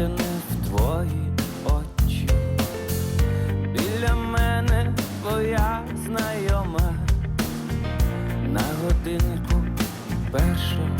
витягнув твої очі, біля мене твоя знайома на годинку першого.